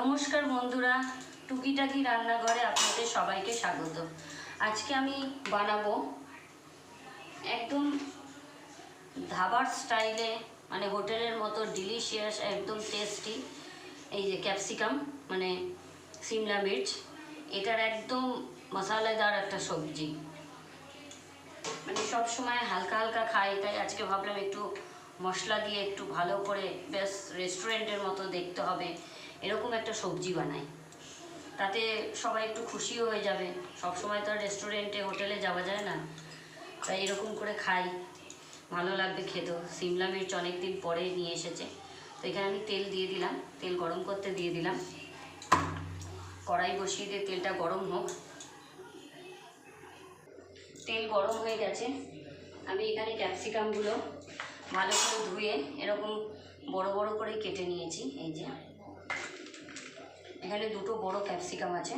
নমস্কার বন্ধুরা, টুকিটাকি রান্নাঘরে আপনাদের সবাইকে স্বাগত। আজকে আমি বানাবো একদম ধাবার স্টাইলে মানে হোটেলের মতো ডিলিশিয়াস একদম টেস্টি এই যে ক্যাপসিকাম মানে সিমলা মির্চ। এটার একদম মশালাদার একটা সবজি। মানে সব সময় হালকা হালকা খাই, তাই আজকে ভাবলাম একটু মশলা দিয়ে একটু ভালো করে, বেশ রেস্টুরেন্টের মতো দেখতে হবে। এরকম একটা সবজি বানাই। তাতে সবাই একটু খুশিও হয়ে যাবে। সব সময় তো আর রেস্টুরেন্টে হোটেলে যাওয়া যায় না। তাই এরকম করে খাই। ভালো লাগবে খেতেও। সিমলা মির্চ অনেক দিন পরে নিয়ে এসেছে। তো এখানে আমি তেল দিয়ে দিলাম। তেল গরম করতে দিয়ে দিলাম। কড়াই বসিয়ে দিয়ে তেলটা গরম হোক। তেল গরম হয়ে গেছে। আমি এখানে ক্যাপসিকামগুলো ভালো করে ধুয়ে এরকম বড় বড় করে কেটে নিয়েছি। এই যে। এখানে দুটো বড় ক্যাপসিকাম আছে।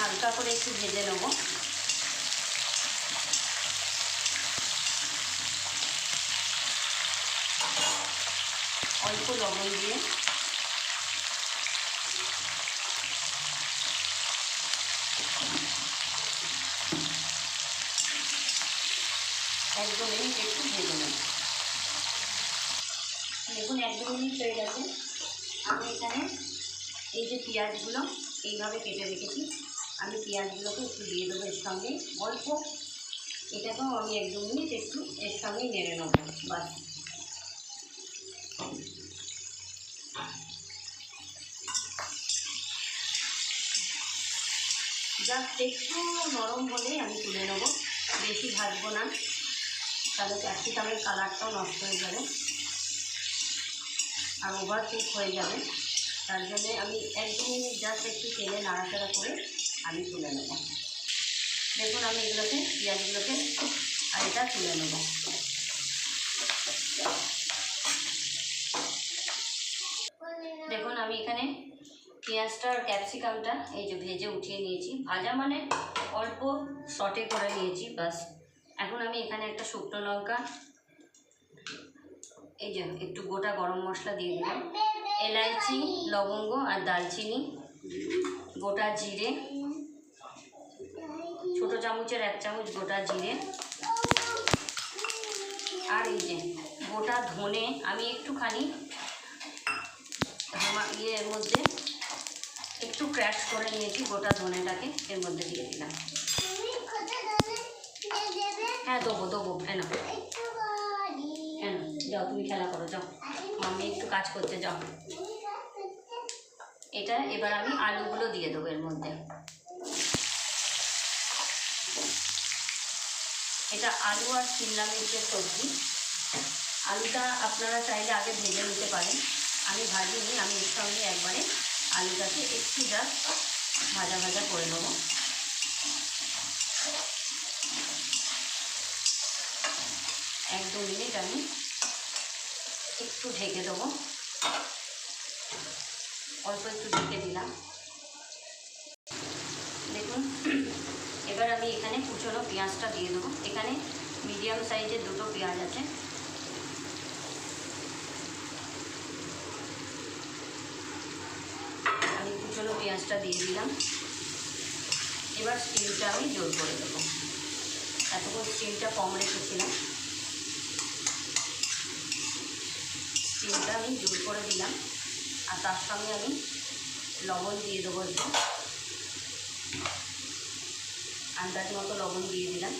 হালকা করে একটু ভেজে নেব। অল্প লবণ দিয়ে এক দু মিনিট একটু ভেজে নেব দেখুন এক দু মিনিট হয়ে গেছে আমি এখানে এই যে পেঁয়াজগুলো এইভাবে কেটে রেখেছি। আমি পেঁয়াজগুলোকে একটু দিয়ে দেবো এর সঙ্গে। অল্প এটাকেও আমি এক দু মিনিট একটু এর সঙ্গেই নেড়ে নেব, বাস। জাস্ট একটু নরম হলেই আমি তুলে নেব। বেশি ভাজবো না। তাহলে ক্যাপসিকামের কালারটাও নষ্ট হয়ে যাবে। আর ওভার কুক হয়ে যাবে। তার জন্য আমি এক দু মিনিট জাস্ট একটু তেলে নাড়াচাড়া করে আমি তুলে নেব। দেখুন আমি এগুলোকে, পেঁয়াজগুলোকে আর এটা তুলে নেব। দেখুন আমি এখানে পেঁয়াজটা আর ক্যাপসিকামটা এই যে ভেজে উঠিয়ে নিয়েছি। ভাজা মানে অল্প সটে করে নিয়েছি, বাস। এখন আমি এখানে একটা শুকনো লঙ্কা, এই যে একটু গোটা গরম মশলা দিয়ে দিলাম। এলাইচি, লবঙ্গ আর দালচিনি গোটা জিরে। ছোটো চামচের এক চামচ গোটা জিরে। আর এই যে গোটা ধনে, আমি একটুখানি ইয়ের মধ্যে একটু ক্র্যাশ করে নিয়েছি, গোটা ধনেটাকে এর মধ্যে দিয়ে দিলাম। হ্যাঁ দেবো দেবো হ্যাঁ না হ্যাঁ না যাও, তুমি খেলা করো, যাও। মাম্মি একটু কাজ করতে যাও। এটা এবার আমি আলুগুলো দিয়ে দেবো এর মধ্যে। এটা আলু আর শিমলা মির্চের সবজি। আলুটা আপনারা চাইলে আগে ভেজে নিতে পারেন। আমি ভাজিনি, আমি এর সঙ্গে একবারে আলুটাকে একটু জাস্ট ভাজা ভাজা করে নেব। এক দু মিনিট আমি একটু ঢেকে দেবো। অল্প একটু ঢেকে দিলাম। দেখুন, এবার আমি এখানে কুচনো পেঁয়াজটা দিয়ে দেবো। এখানে মিডিয়াম সাইজের দুটো পেঁয়াজ আছে। আমি কুচনো পেঁয়াজটা দিয়ে দিলাম। এবার স্টিমটা আমি জোর করে দেবো। এতক্ষণ স্টিমটা কম রেখেছিলাম স্টিমটা আমি জোর করে দিলাম। আর তার সঙ্গে আমি লবণ দিয়ে দেবো একটু। আন্দাজ মতো লবণ দিয়ে দিলাম।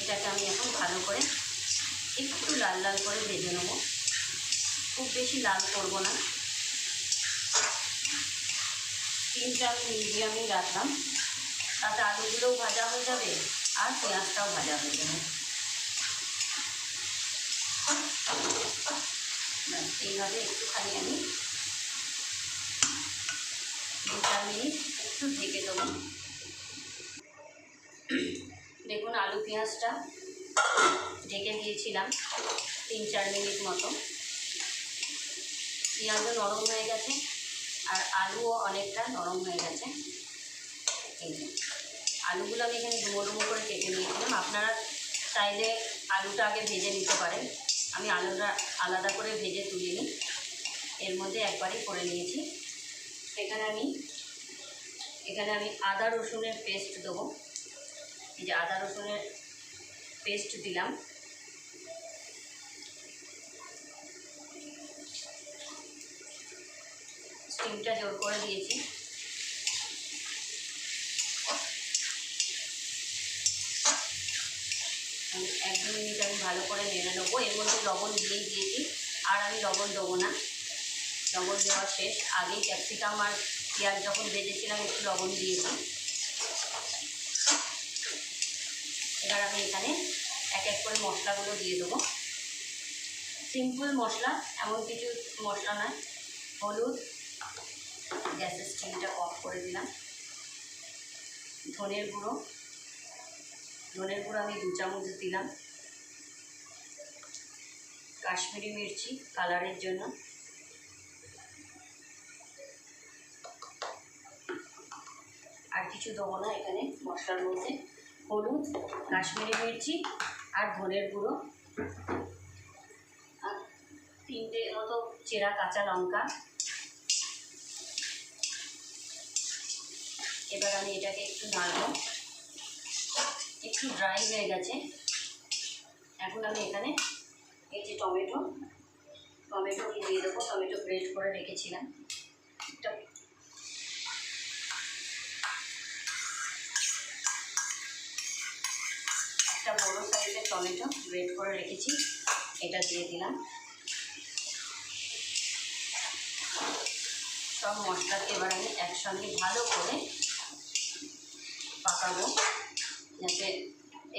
এটাকে আমি এখন ভালো করে একটু লাল লাল করে ভেজে নেব। খুব বেশি লাল করব না। স্টিমটা আমি মিডিয়ামই রাখলাম। তাতে আলুগুলোও ভাজা হয়ে যাবে। আর পেঁয়াজটাও ভাজা হয়ে যাবে এইভাবে একটুখানি আমি দু চার মিনিট একটু ঢেকে দেবো। দেখুন, আলু পেঁয়াজটা ঢেকে দিয়েছিলাম তিন চার মিনিট মতো। পেঁয়াজও নরম হয়ে গেছে আর আলুও অনেকটা নরম হয়ে গেছে। এই। আলুগুলো আমি এখানে ডুমো ডুমো করে কেটে নিয়েছিলাম। আপনারা চাইলে আলুটা আগে ভেজে নিতে পারেন। আমি আলুটা আলাদা করে ভেজে তুলে নিই। এর মধ্যে একবারই করে নিয়েছি। এখানে আমি এখানে আমি আদা রসুনের পেস্ট দেবো। এই যে আদা রসুনের পেস্ট দিলাম। স্টিমটা জোর করে দিয়েছি আমি এক দু মিনিট আমি ভালো করে নেড়ে নেব। এর মধ্যে লবণ দিয়েই দিয়েছি। আর আমি লবণ দেবো না। লবণ দেওয়া শেষ। আগেই ক্যাপসিকাম আর পেঁয়াজ যখন ভেজেছিলাম, একটু লবণ দিয়েছি। এবার আমি এখানে এক এক করে মশলাগুলো দিয়ে দেবো। সিম্পল মশলা, এমন কিছু মশলা নয়। হলুদ, গ্যাসের স্টিমটা অফ করে দিলাম। ধনের গুঁড়ো। ধনের গুঁড়ো আমি দু চামচ দিলাম। কাশ্মীরি মির্চি কালারের জন্য। আর কিছু দেবো না এখানে মশলার মধ্যে। হলুদ, কাশ্মীরি মির্চি আর ধনের গুঁড়ো। আর তিনটে মতো চেরা কাঁচা লঙ্কা। এবার আমি এটাকে একটু নাড়বো। একটু ড্রাই হয়ে গেছে। এখন আমি এখানে এই যে টমেটো টমেটো দিয়ে দেবো, টমেটো গ্রেট করে রেখেছিলাম। একটা বড়ো সাইজের টমেটো গ্রেট করে রেখেছি, এটা দিয়ে দিলাম। সব মশলাকে এবার আমি একসঙ্গে ভালো করে পাকাবো, যাতে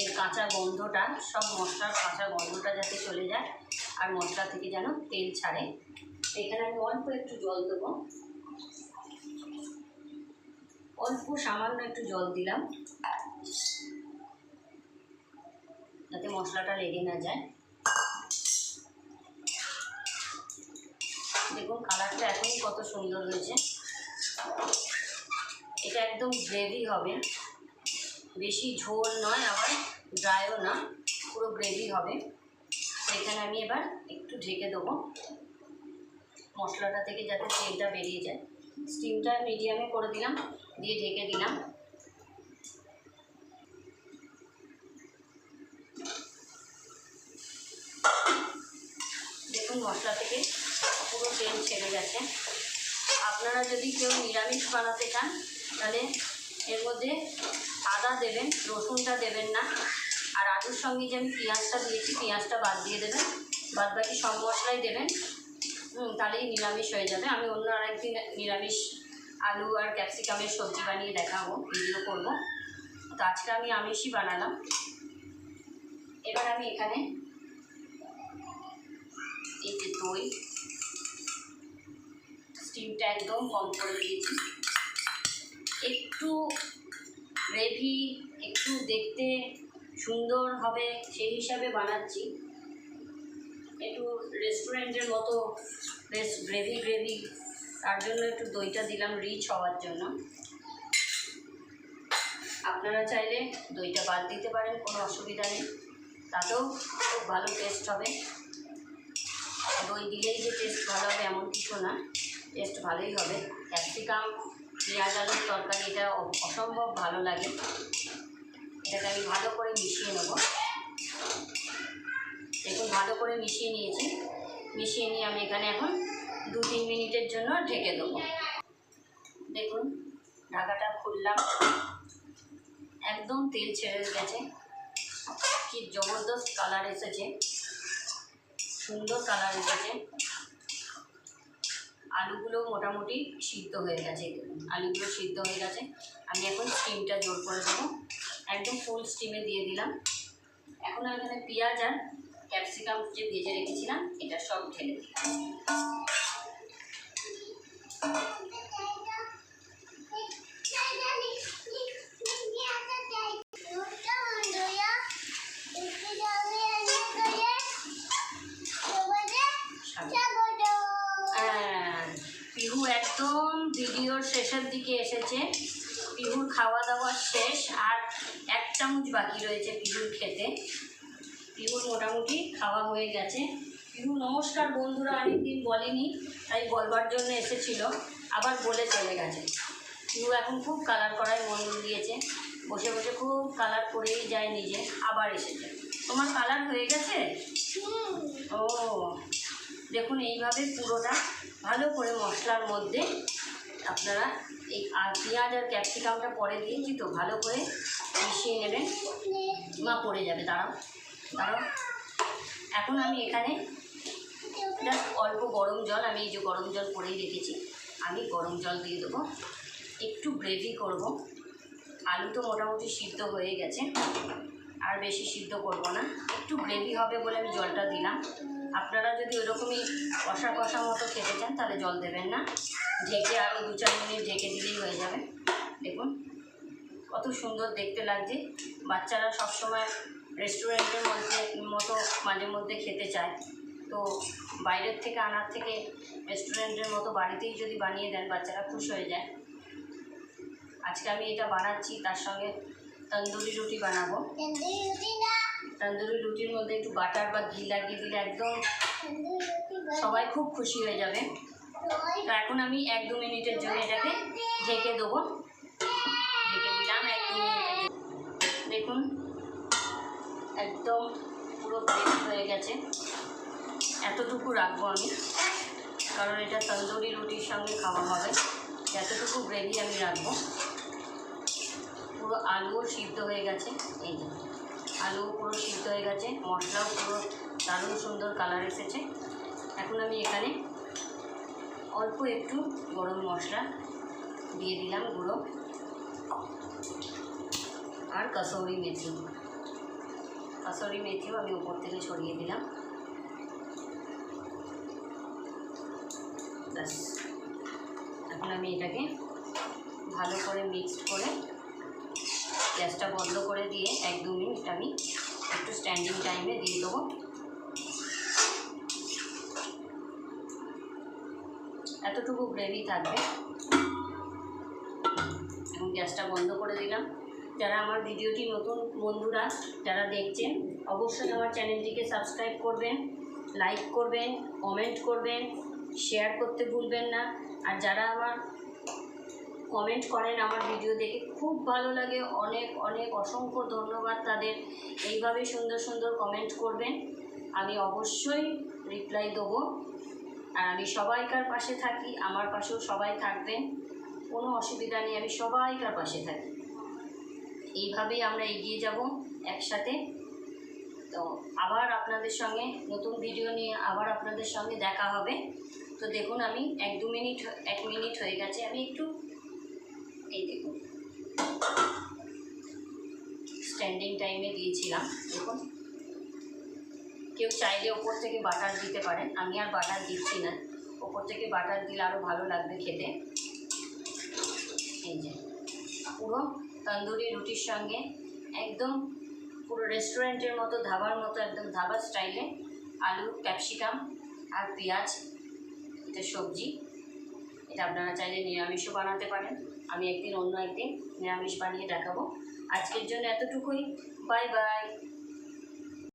এর কাঁচা গন্ধটা, সব মশলার কাঁচা গন্ধটা যাতে চলে যায়, আর মশলা থেকে যেন তেল ছাড়ে। এখানে আমি অল্প একটু জল দেবো। অল্প সামান্য একটু জল দিলাম, যাতে মশলাটা লেগে না যায়। দেখুন, কালারটা এখনই কত সুন্দর হয়েছে। এটা একদম গ্রেভি হবে। বেশি ঝোল নয় আবার ড্রাইও না, পুরো গ্রেভি হবে। সেখানে আমি এবার একটু ঢেকে দেবো। মশলাটা থেকে যাতে তেলটা বেরিয়ে যায়। স্টিমটা মিডিয়ামে করে দিলাম, দিয়ে ঢেকে দিলাম। দেখুন মশলা থেকে পুরো তেল ছেড়ে গেছে। আপনারা যদি কেউ নিরামিষ বানাতে চান, তাহলে এর মধ্যে আদা দেবেন, রসুনটা দেবেন না। আর আলুর সঙ্গে যে আমি পেঁয়াজটা দিয়েছি, পেঁয়াজটা বাদ দিয়ে দেবেন। বাদ বাকি সব মশলাই দেবেন। হুম, তাহলেই নিরামিষ হয়ে যাবে। আমি অন্য আরেকদিন নিরামিষ আলু আর ক্যাপসিকামের সবজি বানিয়ে দেখাবো ভিডিও করব। তো আজকে আমি আমিষই বানালাম। এবার আমি এখানে এই যে দই স্টিমটা একদম কম করে দিয়েছি। একটু গ্রেভি, একটু দেখতে সুন্দর হবে সেই হিসাবে বানাচ্ছি। একটু রেস্টুরেন্টের মতো বেশ গ্রেভি গ্রেভি। তার জন্য একটু দইটা দিলাম রিচ হওয়ার জন্য। আপনারা চাইলে দইটা বাদ দিতে পারেন, কোনো অসুবিধা নেই। তাতেও খুব ভালো টেস্ট হবে। দই দিলেই যে টেস্ট ভালো হবে এমন কিছু না। টেস্ট ভালোই হবে। ক্যাপসিকাম পেঁয়াজ আলুর তরকারি, এটা অসম্ভব ভালো লাগে। এটাকে আমি ভালো করে মিশিয়ে নেব। দেখুন, ভালো করে মিশিয়ে নিয়েছি। মিশিয়ে নিয়ে আমি এখানে এখন দু তিন মিনিটের জন্য ঢেকে দেবো। দেখুন, ঢাকাটা খুললাম। একদম তেল ছেড়ে গেছে। কি জবরদস্ত কালার এসেছে। সুন্দর কালার এসেছে। আলুগুলো মোটামুটি সিদ্ধ হয়ে গেছে। আলুগুলো সিদ্ধ হয়ে গেছে। আমি এখন স্টিমটা জোর করে দেবো। একদম ফুল স্টিমে দিয়ে দিলাম। এখন আমি এখানে পেঁয়াজ আর ক্যাপসিকাম যে ভেজে রেখেছিলাম এটা সব ঢেলে দিলাম। পিহু একদম ভিডিওর শেষের দিকে এসেছে। পিহুর খাওয়া দাওয়া শেষ আর এক চামচ বাকি রয়েছে পিহুর খেতে। পিহুর মোটামুটি খাওয়া হয়ে গেছে। পিহু নমস্কার বন্ধুরা অনেকদিন বলেনি তাই বলবার জন্য এসেছিল আবার বলে চলে গেছে। পিহু এখন খুব কালার করায় মন দিয়েছে। বসে বসে খুব কালার করেই যায় নিজে আবার এসেছে। তোমার কালার হয়ে গেছে? ও দেখুন, এইভাবে পুরোটা ভালো করে মশলার মধ্যে আপনারা এই আর পেঁয়াজ আর ক্যাপসিকামটা পরে দিয়েছি তো ভালো করে মিশিয়ে নেবেন। মা পড়ে যাবে, দাঁড়াও দাঁড়াও। এখন আমি এখানে জাস্ট অল্প গরম জল, আমি এই যে গরম জল করেই রেখেছি, আমি গরম জল দিয়ে দেবো। একটু গ্রেভি করব। আলু তো মোটামুটি সিদ্ধ হয়ে গেছে, আর বেশি সিদ্ধ করব না। একটু গ্রেভি হবে বলে আমি জলটা দিলাম। আপনারা যদি ওরকমই কষা কষা মতো খেতে চান, তাহলে জল দেবেন না। ঢেকে আরও দু চার মিনিট ঢেকে দিলেই হয়ে যাবে। দেখুন, কত সুন্দর দেখতে লাগছে। বাচ্চারা সবসময় রেস্টুরেন্টের মধ্যে, মতো মাঝে মধ্যে খেতে চায়। তো বাইরের থেকে, আনার থেকে রেস্টুরেন্টের মতো বাড়িতেই যদি বানিয়ে দেন, বাচ্চারা খুশ হয়ে যায়। আজকে আমি এটা বানাচ্ছি, তার সঙ্গে তন্দুরি রুটি বানাবো। তন্দুরি রুটির মধ্যে একটু বাটার বা ঘি লাগিয়ে দিলে একদম সবাই খুব খুশি হয়ে যাবে। তো এখন আমি এক দু মিনিটের জন্য এটাকে ঢেকে দেবো। ঢেকে দিলাম এক দু জন্য। দেখুন, একদম পুরো গ্রেভি হয়ে গেছে। এতটুকু রাখব আমি, কারণ এটা তন্দুরি রুটির সঙ্গে খাওয়া হবে। এতটুকু গ্রেভি আমি রাখব। পুরো আলুও সিদ্ধ হয়ে গেছে। এই যে। আলু পুরো সিদ্ধ হয়ে গেছে, মশলাও পুরো দারুণ সুন্দর কালার এসেছে। এখন আমি এখানে অল্প একটু গরম মশলা দিয়ে দিলাম গুঁড়ো আর কসৌরি মেথি। কাসৌরি মেথিও আমি উপর থেকে ছড়িয়ে দিলাম। ব্যাস। এখন আমি এটাকে ভালো করে মিক্সড করে গ্যাসটা বন্ধ করে দিয়ে এক দু মিনিট আমি একটু স্ট্যান্ডিং টাইমে দিয়ে দেবো। এতটুকু গ্রেভি থাকবে। এখন গ্যাসটা বন্ধ করে দিলাম। যারা আমার ভিডিওটি নতুন বন্ধুরা, যারা দেখছেন, অবশ্যই আমার চ্যানেলটিকে সাবস্ক্রাইব করবেন লাইক করবেন কমেন্ট করবেন শেয়ার করতে ভুলবেন না। আর যারা আমার কমেন্ট করেন আমার ভিডিও দেখে। খুব ভালো লাগে। অনেক অনেক অসংখ্য ধন্যবাদ তাদের। এইভাবে সুন্দর সুন্দর কমেন্ট করবেন। আমি অবশ্যই রিপ্লাই দেবো। আর আমি সবাইকার পাশে থাকি, আমার পাশেও সবাই থাকবেন। কোনো অসুবিধা নেই, আমি সবাইকার পাশে থাকি। এইভাবেই আমরা এগিয়ে যাব একসাথে। তো আবার আপনাদের সঙ্গে নতুন ভিডিও নিয়ে আবার আপনাদের সঙ্গে দেখা হবে। তো দেখুন, আমি এক দু মিনিট, এক মিনিট হয়ে গেছে। আমি একটু এই দেখুন। স্ট্যান্ডিং টাইমে দিয়েছিলাম, দেখুন। কেউ চাইলে ওপর থেকে বাটার দিতে পারেন। আমি আর বাটার দিচ্ছি না। ওপর থেকে বাটার দিলে আরও ভালো লাগবে খেতে। এই যে, পুরো তন্দুরি রুটির সঙ্গে একদম পুরো রেস্টুরেন্টের মতো, ধাবার মতো, একদম ধাবার স্টাইলে আলু ক্যাপসিকাম আর পেঁয়াজ, এটা সবজি। এটা আপনারা চাইলে নিরামিষও বানাতে পারেন। আমি একদিন অন্য একদিন নিরামিষ বানিয়ে দেখাবো। আজকের জন্য এতটুকুই। Bye bye.